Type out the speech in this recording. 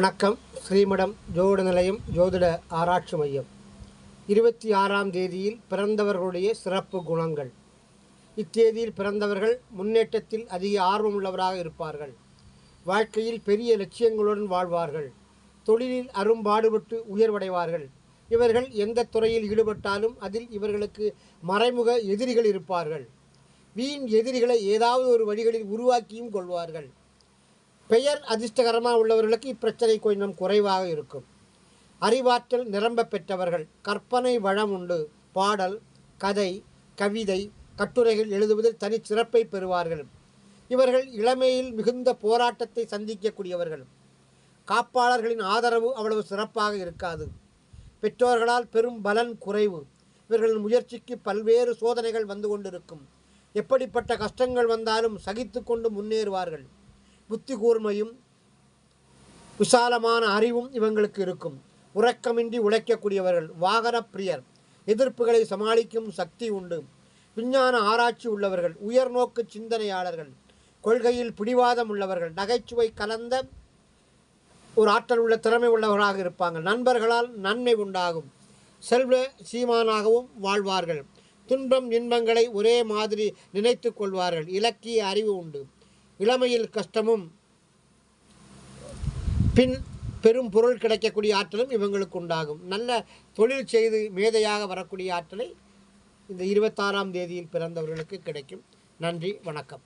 வணக்கம். ஸ்ரீமடம் ஜோதிட நிலையம் ஜோதிட ஆராய்ச்சி மையம். இருபத்தி ஆறாம் தேதியில் பிறந்தவர்களுடைய சிறப்பு குணங்கள். இத்தேதியில் பிறந்தவர்கள் முன்னேற்றத்தில் அதிக ஆர்வமுள்ளவராக இருப்பார்கள். வாழ்க்கையில் பெரிய லட்சியங்களுடன் வாழ்வார்கள். தொழிலில் அரும்பாடுபட்டு உயர்வடைவார்கள். இவர்கள் எந்த துறையில் ஈடுபட்டாலும் அதில் இவர்களுக்கு மறைமுக எதிரிகள் இருப்பார்கள். வீண் எதிரிகளை ஏதாவது ஒரு வழிகளில் உருவாக்கியும் கொள்வார்கள். பெயர் அதிர்ஷ்டகரமாக உள்ளவர்களுக்கு இப்பிரச்சனை கொஞ்சம் குறைவாக இருக்கும். அறிவாற்றல் நிரம்ப பெற்றவர்கள் கற்பனை வளம் உண்டு. பாடல் கதை கவிதை கட்டுரைகள் எழுதுவதில் தனி சிறப்பை பெறுவார்கள். இவர்கள் இளமையில் மிகுந்த போராட்டத்தை சந்திக்கக்கூடியவர்கள். காப்பாளர்களின் ஆதரவு அவ்வளவு சிறப்பாக இருக்காது. பெற்றோர்களால் பெரும் பலன் குறைவு. இவர்களின் முயற்சிக்கு பல்வேறு சோதனைகள் வந்து கொண்டிருக்கும். எப்படிப்பட்ட கஷ்டங்கள் வந்தாலும் சகித்து கொண்டு முன்னேறுவார்கள். புத்தி கூர்மையும் விசாலமான அறிவும் இவங்களுக்கு இருக்கும். உறக்கமின்றி உழைக்கக்கூடியவர்கள் வாகன பிரியர் எதிர்ப்புகளை சமாளிக்கும் சக்தி உண்டு. விஞ்ஞான ஆராய்ச்சி உள்ளவர்கள் உயர்நோக்கு சிந்தனையாளர்கள் கொள்கையில் பிடிவாதம் உள்ளவர்கள் நகைச்சுவை கலந்த ஒரு ஆற்றல் உள்ள திறமை உள்ளவர்களாக இருப்பாங்க. நண்பர்களால் நன்மை உண்டாகும். செல்வ சீமானாகவும் வாழ்வார்கள். துன்பம் இன்பங்களை ஒரே மாதிரி நினைத்து கொள்வார்கள். இலக்கிய அறிவு உண்டு. இளமையில் கஷ்டமும் பின் பெரும் பொருள் கிடைக்கக்கூடிய ஆற்றலும் இவங்களுக்கு உண்டாகும். நல்ல தொழில் செய்து மேதையாக வரக்கூடிய ஆற்றலை இந்த இருபத்தாறாம் தேதியில் பிறந்தவர்களுக்கு கிடைக்கும். நன்றி வணக்கம்.